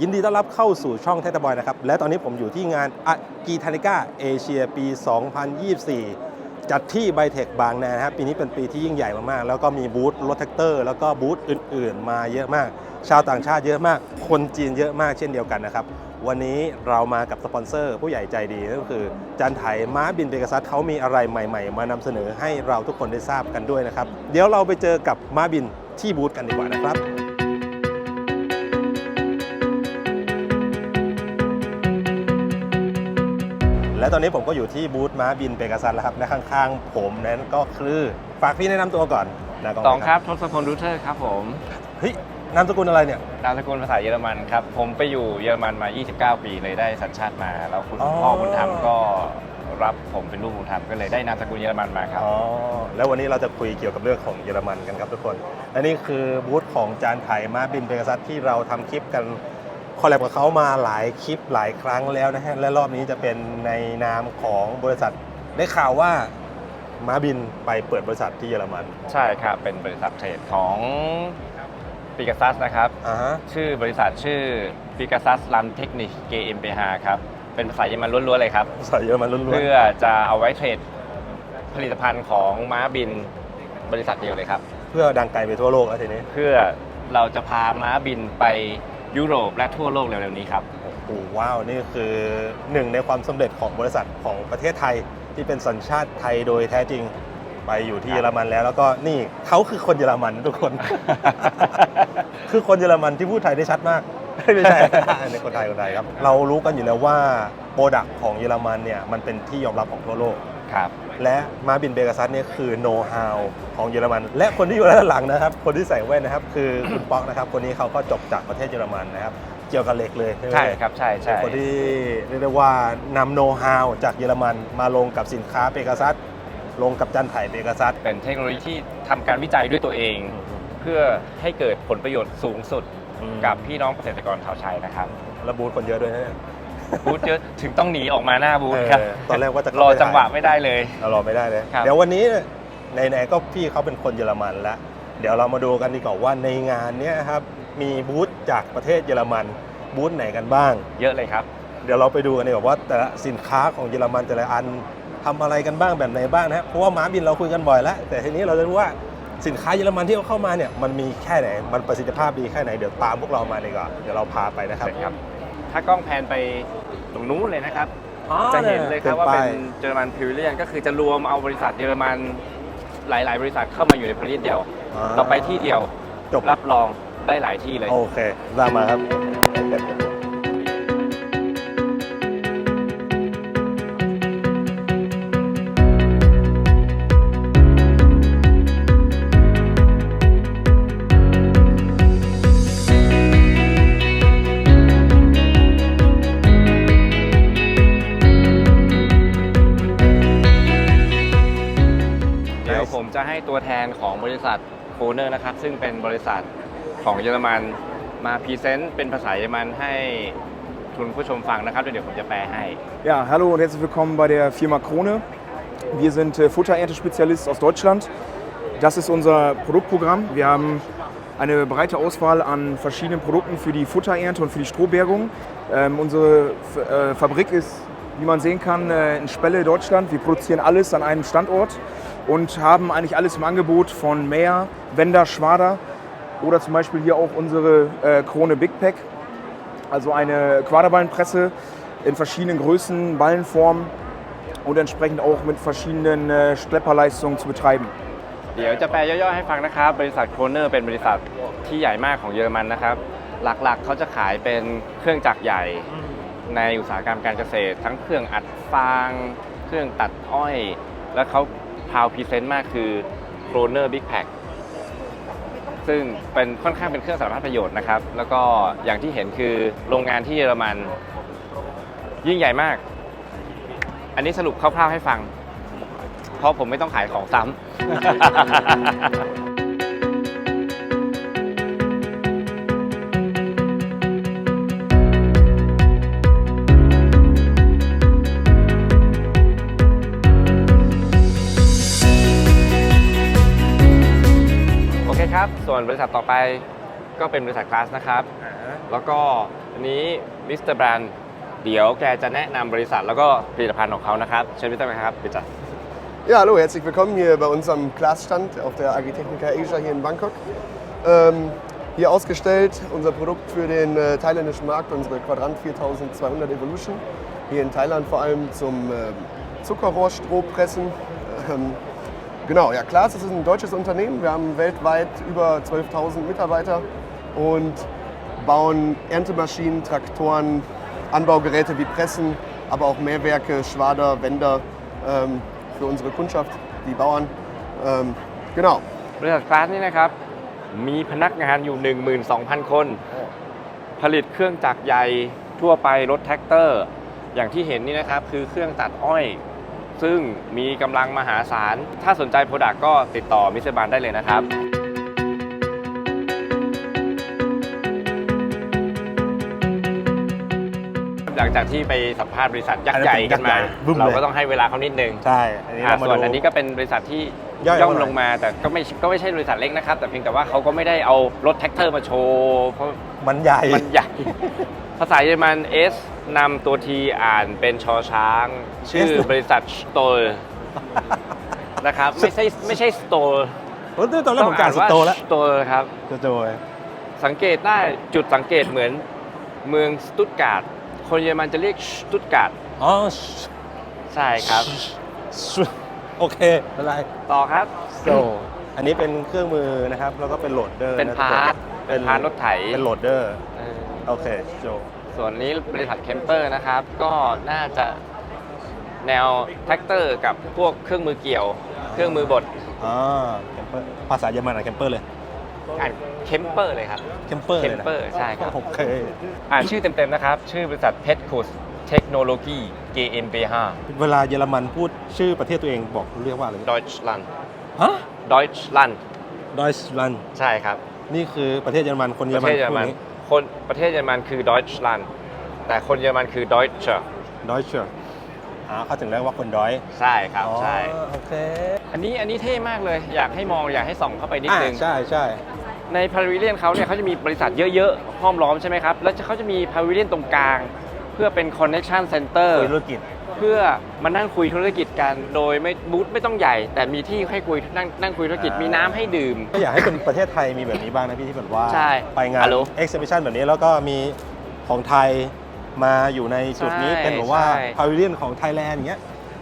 ยินดีต้อนรับเข้าสู่ช่องเทตบอยนะครับ และตอนนี้ผมอยู่ที่งานอากีทานิก้าเอเชียปี 2024 จัดที่ไบเทคบางนานะครับปีนี้เป็นปีที่ยิ่งใหญ่มากๆ แล้วก็มีบูธรถแท็กเตอร์ แล้วก็บูธอื่นๆ มาเยอะมาก ชาวต่างชาติเยอะมาก คนจีนเยอะมากเช่นเดียวกันนะครับ วันนี้เรามากับสปอนเซอร์ ผู้ใหญ่ใจดีนั่นก็คือ จันไถม้าบินเบกซัสเขามีอะไรใหม่ ๆ มานำเสนอให้เราทุกคนได้ทราบกันด้วยนะครับ เดี๋ยวเราไปเจอกับม้าบินที่บูธกันดีกว่านะครับ และตอนนี้ผมก็อยู่ที่บูธม้าบินเปกาซัสแล้วครับและข้างๆ ผมนั้นก็คือฝากพี่แนะนำตัวก่อนนะกตองครับทศพลรูเทอร์ครับผมเฮ้ยนามสกุลอะไรเนี่ย นามสกุลภาษาเยอรมันครับ ผมไปอยู่เยอรมันมา 29 ปีเลยได้สัญชาติมา แล้วคุณอ๋อ พ่อบุญธรรมก็รับผมเป็นลูกบุญธรรมก็เลยได้นามสกุลเยอรมันมาครับ อ๋อแล้ววันนี้เราจะคุยเกี่ยวกับเรื่องของเยอรมันกันครับทุกคนและนี่คือบูธของจานไถม้าบินเปกาซัสที่เราทำคลิปกัน คอลแลบกับเขามาหลายคลิปหลายครั้งแล้วนะฮะ และรอบนี้จะเป็นในนามของบริษัทได้ข่าวว่าม้าบินไปเปิดบริษัทที่เยอรมัน ใช่ครับ เป็นบริษัทเทรดของปิกัสซัสนะครับ อ่าฮะ ชื่อบริษัทชื่อปิกัสซัสลัมเทคนิคเกเอ็มเบฮาครับ เป็นภาษาเยอรมันล้วนๆเลยครับ ภาษาเยอรมันล้วนๆเพื่อจะเอาไว้เทรดผลิตภัณฑ์ของม้าบินบริษัทเดียวเลยครับเพื่อดังไกลไปทั่วโลกแล้วทีนี้ เพื่อเราจะพาม้าบินไป ยุโรปและทั่วโลกเร็วๆนี้ครับ โอ้ว้าวนี่คือหนึ่งในความสำเร็จของบริษัทของประเทศไทยที่เป็นสัญชาติไทยโดยแท้จริงไปอยู่ที่ครับเยอรมันแล้ว แล้วก็นี่เขาคือคนเยอรมันทุกคน คือคนเยอรมันที่พูดไทยได้ชัดมาก ไม่ใช่ ในคนไทยคนไทยครับ เรารู้กันอยู่แล้วว่า โปรดักของเยอรมันเนี่ยมันเป็นที่ยอมรับของทั่วโลก ครับ และมาบินเบกาซัสเนี่ยคือโน้ตฮาวของเยอรมัน และคนที่อยู่ด้านหลังนะครับ คนที่ใส่แว่นนะครับ คือคุณป๊อกนะครับคนนี้เขาก็จบจากประเทศเยอรมันนะครับ เกี่ยวกับเหล็กเลยไหม ใช่ครับใช่ใช่ เป็นคนที่เรียกได้ว่านำโน้ตฮาวจากเยอรมันมาลงกับสินค้าเปกาซัสลงกับจันไถเปกาซัสเป็นเทคโนโลยีที่ทำการวิจัยด้วยตัวเอง เพื่อให้เกิดผลประโยชน์สูงสุดกับพี่น้องเกษตรกรชาวไทยนะครับ ระบูธคนเยอะด้วยนะเนี่ย บูธเยอะถึงต้องหนีออกมาหน้าบูธครับเออตอนแรกว่าจะเข้ารอไปถ่ายจังหวะไม่ได้เลย เรารอไม่ได้เลย ครับ เดี๋ยววันนี้ไหนๆก็พี่เขาเป็นคนเยอรมันแล้วเดี๋ยวเรามาดูกันดีกว่าว่าในงานเนี้ยครับมีบูธจากประเทศเยอรมันบูธไหนกันบ้าง เยอะเลยครับ เดี๋ยวเราไปดูกันดีกว่าว่าแต่ละสินค้าของเยอรมันแต่ละอันทำอะไรกันบ้างแบบไหนบ้างนะฮะเพราะว่าม้าบินเราคุยกันบ่อยแล้ว แต่ทีนี้เราจะรู้ว่าสินค้าเยอรมันที่เอาเข้ามาเนี่ยมันมีแค่ไหนมันประสิทธิภาพดีแค่ไหนเดี๋ยวตามพวกเรามาดีกว่าเดี๋ยวเราพาไปนะครับเสร็จครับ ถ้ากล้องแพนไปตรงนู้นเลยนะครับอ๋อจะเห็นเลยครับว่าเป็นป้ยเยอรมันพิวเลียนก็คือจะรวมเอาบริษัทเยอรมันหลาย ๆ บริษัทเข้ามาอยู่ในพารีสเดียวอ่าเราไปที่เดียวจบรับรองได้หลายที่เลย โอเคตามมาครับ ตัวแทนของบริษัทโคเนอร์นะครับ ซึ่งเป็นบริษัทของเยอรมันมาพรีเซนต์เป็นภาษาเยอรมันให้คุณผู้ชมฟังนะครับแล้วเดี๋ยวผมจะแปลให้ Ja, hallo und herzlich willkommen bei der Firma Krone. Wir sind äh, Futterernte-Spezialist aus Deutschland. Das ist unser Produktprogramm. Wir haben eine breite Auswahl an verschiedenen Produkten für die Futterernte und für die Strohbergung. Ähm, unsere F äh, Fabrik ist, wie man sehen kann, äh, in Spelle, Deutschland. Wir produzieren alles an einem Standort und haben eigentlich alles im Angebot von Mäher, Wender, Schwader oder zum Beispiel hier auch unsere äh, Krone Big Pack, also eine Quaderballenpresse in verschiedenen Größen, Ballenformen und entsprechend auch mit verschiedenen äh, Schlepperleistungen zu betreiben. เดี๋ยวจะแปลย่อยๆให้ฟังนะครับ บริษัทโคเนอร์เป็นบริษัทที่ใหญ่มากของเยอรมันนะครับ หลักๆเขาจะขายเป็นเครื่องจักรใหญ่ในอุตสาหกรรมการเกษตร ทั้งเครื่องอัดฟาง เครื่องตัดอ้อย แล้วเขา พาวพรีเซนต์มากคือโคเนอร์บิ๊กแพคซึ่งเป็นค่อนข้างเป็นเครื่องสารพัดประโยชน์นะครับ แล้วก็อย่างที่เห็นคือโรงงานที่เยอรมันยิ่งใหญ่มาก อันนี้สรุปคร่าวๆให้ฟัง เพราะผมไม่ต้องขายของซ้ำ ส่วนบริษัทต่อไปก็เป็นบริษัทคลาสนะครับ แล้วก็อันนี้มิสเตอร์แบรนด์เดี๋ยวแกจะแนะนำบริษัทแล้วก็ผลิตภัณฑ์ของเขานะครับ เชิญมิสเตอร์แบรนด์ครับบิจั Ja, hallo, herzlich willkommen hier bei unserem Glasstand auf der Agritechnica Asia hier in Bangkok. Ähm, hier ausgestellt unser Produkt für den äh, thailändischen Markt, unsere Quadrant 4200 Evolution. Hier in Thailand vor allem zum ähm, Zuckerrohrstrohpressen. Ähm, genau, ja, Klaas ist ein deutsches Unternehmen. Wir haben weltweit über 12.000 Mitarbeiter und bauen Erntemaschinen, Traktoren, Anbaugeräte wie Pressen, aber auch Mähwerke, Schwader, Wender ähm, für unsere Kundschaft, die Bauern. Ähm, genau. บริษัทคลาสนี่นะครับ มีพนักงานอยู่ 12,000 คน ผลิตเครื่องจักรใหญ่ทั่วไปรถแท็กเตอร์ อย่างที่เห็นนี่นะครับ คือเครื่องตัดอ้อย ซึ่งมีกำลังมหาศาล ถ้าสนใจโปรดักก็ติดต่อมิสเตอร์บานได้เลยนะครับหลังจากที่ไปสัมภาษณ์บริษัทยักษ์ใหญ่กันมาบึ้มเลยเราก็ต้องให้เวลาเขานิดนึงใช่อันนี้อ่าเรามาส่วนดูอันนี้ก็เป็นบริษัทที่ย่อยย่อมลงมาลงมาแต่ก็ไม่ก็ไม่ใช่บริษัทเล็กนะครับ แต่เพียงแต่ว่าเขาก็ไม่ได้เอารถแท็กเตอร์มาโชว์เพราะมันใหญ่มันใหญ่ ภาษาเยอรมัน S นำตัวทีอ่านเป็นชอช้าง ชื่อบริษัทสโตลนะครับ ไม่ใช่ไม่ใช่สโตลโอ้ยตอนแรกผมกาสโตแล้วสโตลครับสโตยสังเกตได้จุดสังเกตเหมือนเมืองสตุตการ์ดคนเยอรมันจะเรียกสตุตการ์ดอ๋อใช่ครับ โอเคไม่เป็นไรต่อครับโซอันนี้เป็นเครื่องมือนะครับ แล้วก็เป็นโหลดเดอร์เป็นพาร์ทเป็นพาร์ทรถไถเป็นโหลดเดอร์เออ โอเคโจส่วนนี้บริษัทเคมเปอร์นะครับ ก็น่าจะแนวแท็กเตอร์กับพวกเครื่องมือเกี่ยว เครื่องมือบดอ่าเคมเปอร์ภาษาเยอรมันอะเคมเปอร์เลยอ่านเคมเปอร์เลยครับเคมเปอร์เคเลยมนะเปอร์ใช่ครับโอเคอ่านชื่อเต็มๆนะครับ ชื่อบริษัทเพชรคุสเทคโนโลยี GmbH เวลาเยอรมันพูดชื่อประเทศตัวเองบอกเรียกว่าอะไร Deutschland ฮะ Deutschland ดอยส์ลันใช่ครับ นี่คือประเทศเยอรมันคนเยปอรระมัเทนศเยอรพูดมันนี้ คนประเทศเยอรมันคือ Deutschland แต่คนเยอรมันคือ Deutsche ดอยเชอร์อ่าเขาถึงเรียกว่าคนดอยใช่ครับอ๋อใช่โอเคอันนี้อันนี้เท่มากเลยอยากให้มองอยากให้ส่องเข้าไปนิดอ่านึงใช่ใช่ในพาวิเลียนเขาเนี่ยเขาจะมีบริษัทเยอะๆห้อมล้อมใช่ไหมครับ แล้วเขาจะมีพาวิเลียนตรงกลาง เพื่อเป็น connection center คุยธุรกิจ เพื่อมานั่งคุยธุรกิจกัน โดยไม่บูธไม่ต้องใหญ่ แต่มีที่ให้คุยนั่งนั่งคุยธุรกิจอ่ามีมีน้ำให้ดื่ม ก็อยากให้เป็นประเทศไทยมีแบบนี้บ้างนะพี่ที่แบบว่าใช่ไปงานฮัลโหล exhibition แบบนี้แล้วก็มีของไทยมาอยู่ในจุดนี้ใช่เป็นแบบว่าใช่ พาวิเลียนของไทยแลนด์อย่างเงี้ย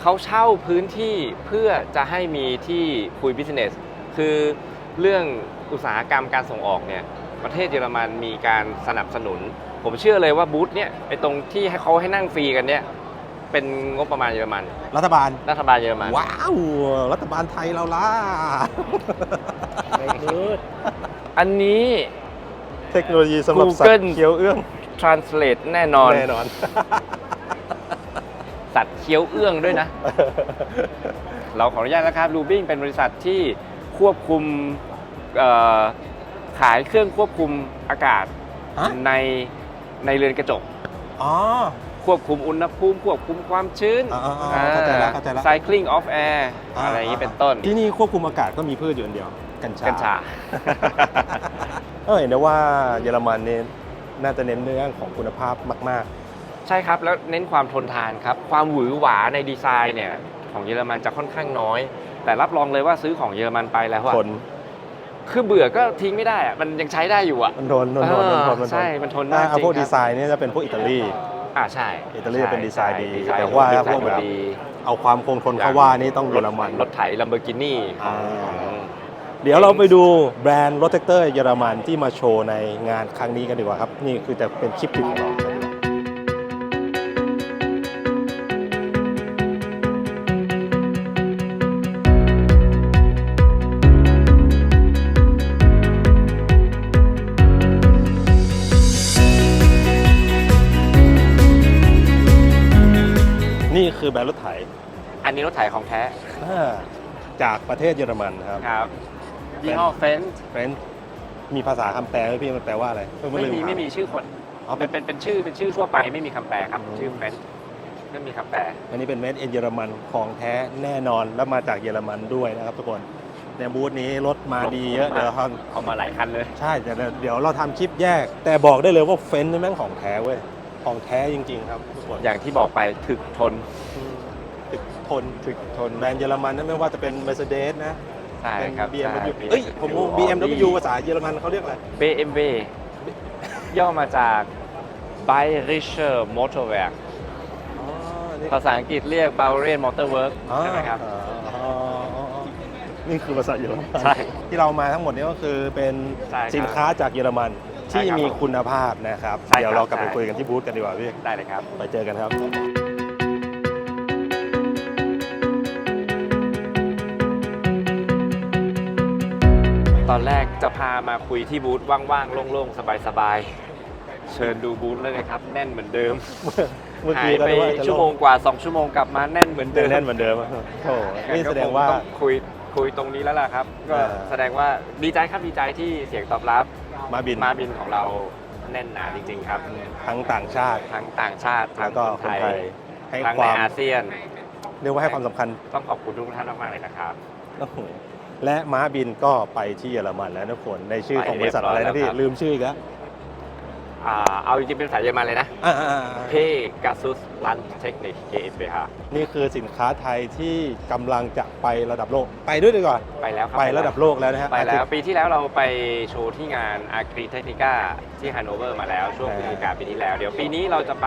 เขาเช่าพื้นที่เพื่อจะให้มีที่คุย business คือเรื่องอุตสาหกรรมการส่งออกเนี่ย ประเทศเยอรมันมีการสนับสนุน ผมเชื่อเลยว่าบูธเนี่ยไอตรงที่ให้เขาให้นั่งฟรีกันเนี่ย เป็นงบประมาณเยอรมัน รัฐบาล รัฐบาลเยอรมัน ว้าว รัฐบาลไทยเราล่ะอันนี้ เทคโนโลยีสำหรับสัต Google ว์เคี้ยวเอื้อง translate แน่นอน แน่นอน สัตว์เคี้ยวเอื้องด้วยนะ เราขออนุญาตนะครับรูบิงเป็นบริษัทที่ควบคุมเอ่อขายเครื่องควบคุมอากาศฮะ ในในเรือนกระจก อ๋อ ควบคุมอุณหภูมิควบคุมความชื้นอ่าๆๆเข้าใจแล้วเข้าใจแล้ว cycling of air อะไรอย่างนี้เป็นต้นที่นี่ควบคุมอากาศก็มีพืชอยู่อันเดียว กัญชากัญชา เออเห็นได้ว่าเยอรมันเนี่ยน่าจะเน้นเรื่องของคุณภาพมาก ใช่ครับ แล้วเน้นความทนทานครับ ความหวือหวาในดีไซน์เนี่ย ของเยอรมันจะค่อนข้างน้อย แต่รับรองเลยว่าซื้อของเยอรมันไปแล้วๆอะทนคือเบื่อก็ทิ้งไม่ได้อะมันยังใช้ได้อยู่อะมันทนมันทนมันทนมันทนใช่มันทนถ้ามากเอาจริงพวกครับดีไซน์เนี่ยจะเป็นพวกอิตาลี อ่าใช่อิตาลีเป็นดีไซน์ดีใช่แต่ว่าดีไซพวกแบบดีเอาความคงทนเขาว่านี่ต้องเยอรมันรถไถลัมเบอร์กินี่อ่าเดี๋ยวเราไปดูแบรนด์รถแท็กเตอร์เยอรมันที่มาโชว์ในงานครั้งนี้กันดีกว่าครับ นี่คือจะเป็นคลิปคลิปของ แบรนด์รถไถอันนี้รถไถของแท้อ่าจากประเทศเยอรมันนะครับครับยี่ห้อเฟนเฟรนช์มีภาษาคำแปลไหมพี่มันแปลว่าอะไรเพิ่งไม่ลืมีถา ไม่มีชื่อคนอ๋อเป็นเป็นเป็นชื่อเป็นชื่อทั่วไปไม่มีคำแปลครับอืมชื่อเฟนไม่มีคำแปลอันนี้เป็นเมดเอ็นเยอรมันของแท้แน่นอนแล้วมาจากเยอรมันด้วยนะครับทุกคนในบูธนี้รถมาดีเยอะเดี๋ยวเราเอามาหลายคันเลยใช่เดี๋ยวเดี๋ยวเราทำคลิปแยก แต่บอกได้เลยว่าเฟนซ์นี่แม่งของแท้เว้ยของแท้จริง ๆ ครับทุกคนอย่างที่บอกไปถึกทนอืมถึก ทนถึกทนแบรนด์เยอรมันนะไม่ว่าจะเป็น Mercedes นะใช่เป็น ครับ BMW ใช่ เอ้ยผมงง BMW ภาษาเยอรมันเขาเรียกอะไร BMW ย่อมาจาก Bayerischer Motorwerk อ๋อนี่ภาษาอังกฤษเรียก Bavarian Motor Work อ๋อใช่ไหมครับอ๋ออ๋ออ๋อนี่คือภาษาเยอรมันใช่ที่เรามาทั้งหมดนี้ก็คือเป็นใช่ครับสินค้าจากเยอรมันใช่ที่ครับมีคุณภาพนะครับ ใช่ครับ เดี๋ยวเรากลับไปใช่คุยกันที่บูธกันดีกว่าพี่ได้เลยครับ ไปเจอกันครับ อนแรกจะพามาคุยที่บูธว่างๆ โล่งๆ สบายๆ เชิญดูบูธเลยนะครับ แน่นเหมือนเดิมเมื่อหากี้ยก็ไปนึกว่าจะชั่วโมงกว่า 2 ชั่วโมงกลับมาแน่นเหมือนเดิเดินมแน่นเหมือนเดิมอะโอ้โหนี่แสดงว่า ก็คต้องคุยคุยตรงนี้แล้วล่ะครับ ก็อ่า แสดงว่าดีใจครับดีใจที่เสียงตอบรับมาบินมาบินของเราแน่นหนาจริง ๆ ครับ ทั้งต่างชาติ ทั้งต่างชาติแล้วก็คนไทยให้ทั้งคในวามอาเซียน เรียกว่าให้ความสำคัญต้องขอบคุณทุกท่านมากๆเลยนะครับ โอ้โห และม้าบินก็ไปที่เยอรมันแล้วนะคนในชื่อของบริษัทอะไรนะพี่ไปเรียบร้อยแล้วครับลืมชื่ออีกแล้วอ่าเอาจริงๆเป็นภาษาเยอรมันเลยนะอ่าอ่าอ่าเพกาซุสลันเทคนิค GmbH นี่คือสินค้าไทยที่กำลังจะไประดับโลก ไปด้วยดีกว่าไปแล้วครับไประดับโลกแล้วนะฮะไปแล้วอาทิตย์ปีที่แล้วเราไปโชว์ที่งาน Agri Technica ที่ฮันโนเวอร์มาแล้วช่วงพฤศจิกาปีที่แล้ว เดี๋ยวปีนี้เราจะไป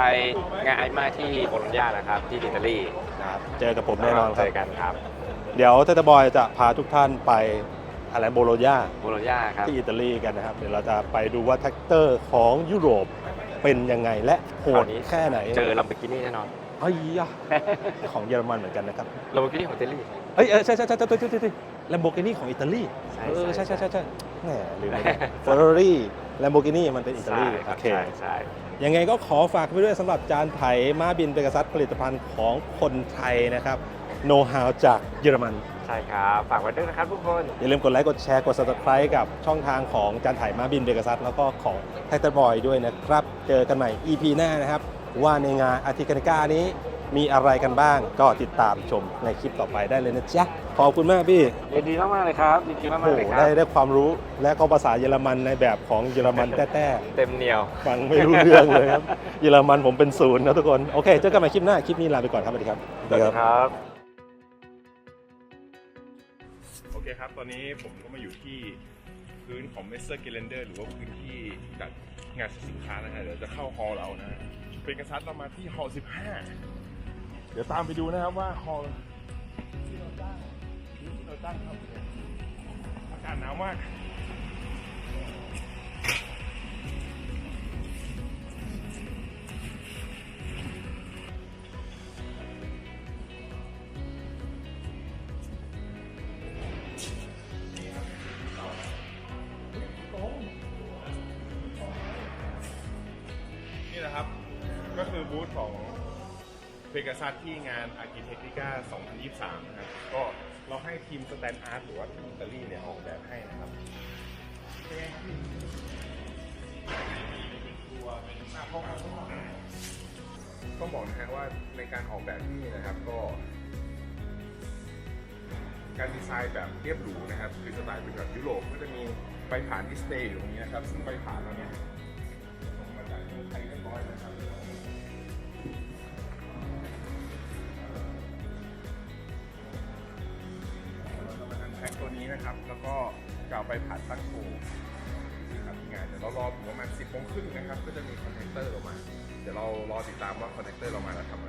งานไอมาที่โบโลญญานะครับที่อิตาลีนะครับเจอกับผมแน่นอนคเจรับอกันครับ เดี๋ยวเทตบอยจะพาทุกท่านไปอะไรโบโลญาโบโลญญาครับที่อิตาลีกันนะครับ เดี๋ยวเราจะไปดูว่าแท็กเตอร์ของยุโรปเป็นยังไงและโหดแค่ไหน เจอลัมเบกินี่แน่นอนเฮ้ยยะของเยอรมันเหมือนกันนะครับลัมเบกินี่ของอิตาลีเอ้ยเออใช่ใช่ใช่ใช่ใช่ใช่ใช่แลมโบกินีของอิตาลีใช่เออใช่ใช่ใช่ใช่ใช่แหมลืมไปเฟอร์รารี่แลมโบกินีมันเป็นอิตาลีใช่คโอรับเคใช่ใช่ยังไงก็ขอฝากไปด้วยสำหรับจานไถม้าบินเปกาซัสผลิตภัณฑ์ของคนไทยนะครับ โน้ตฮาวจากเยอรมัน ใช่ครับ ฝากไว้ด้วยนะครับทุกคน อย่าลืมกดไลค์กดแชร์กด subscribe กับช่องทางของจานถ่ายมาบินเบกาซัสแล้วก็ของไทเทอร์บอยด้วยนะครับ เจอกันใหม่ EP หน้านะครับ ว่าในงานอาทิกานิก้านี้มีอะไรกันบ้าง ก็ติดตามชมในคลิปต่อไปได้เลยนะจ๊ะขอบคุณมากพี่ยินดีมากๆเลยครับยินดีมากโอ้ๆโหเลยครัได้บได้ความรู้และก็ภาษาเยอรมันในแบบของเยอรมันแต้เต็มเหนียวๆฟังไม่รู้เรื่องเลยครับ เยอรมันผมเป็นศูนย์นะทุกคน โอเค เจอกันใหม่คลิปหน้า คลิปนี้ลาไปก่อนครับสวัสดีครับสวัสดีครับ โอเคครับ ตอนนี้ผมก็มาอยู่ที่พื้นของเมสเซอร์ a ก e เลนเดอร์หรือว่าพื้นที่จัดงานสินค้านะฮะเดี๋ยวจะเข้าฮอลล์เรานะ เป็นกระซัดเรามาที่ฮอลล์15เดี๋ยวตามไปดูนะครับว่าฮอลล์ที่เราตั้งที่เราตั้งครับอากาศหนาวมาก เพก a ซัสที่งาน a r c h i t e c t i c a 2023 นะครับ ก็เราให้ทีมสแตนอาร์ตหรือว่าทีมอิตาลีเนี่ยออกแบบให้นะครับต้องต้องบอกนะฮะว่าในการออกแบบที่นี่นะครับก็ การดีไซน์แบบเรียบหรูนะครับ คือสไตล์เป็นแบบยุโรปก็จะมีใบผ่านดิสเพลย์อยู่ตรงนี้นะครับ ซึ่งใบผ่านเราเนี่ยส่งมาจากเมืองไทยเรียบร้อยนะครับ ก็จะเอาไปผ่านตั้งโชว์นะครับที่งานเดี๋ยวเรารอถึงประมาณ10โมงครึ่งนะครับ ก็จะมีคอนเทนเตอร์ออกมา เดี๋ยวเรารอติดตามว่าคอนเทนเตอร์เรามาแล้วทำอะไร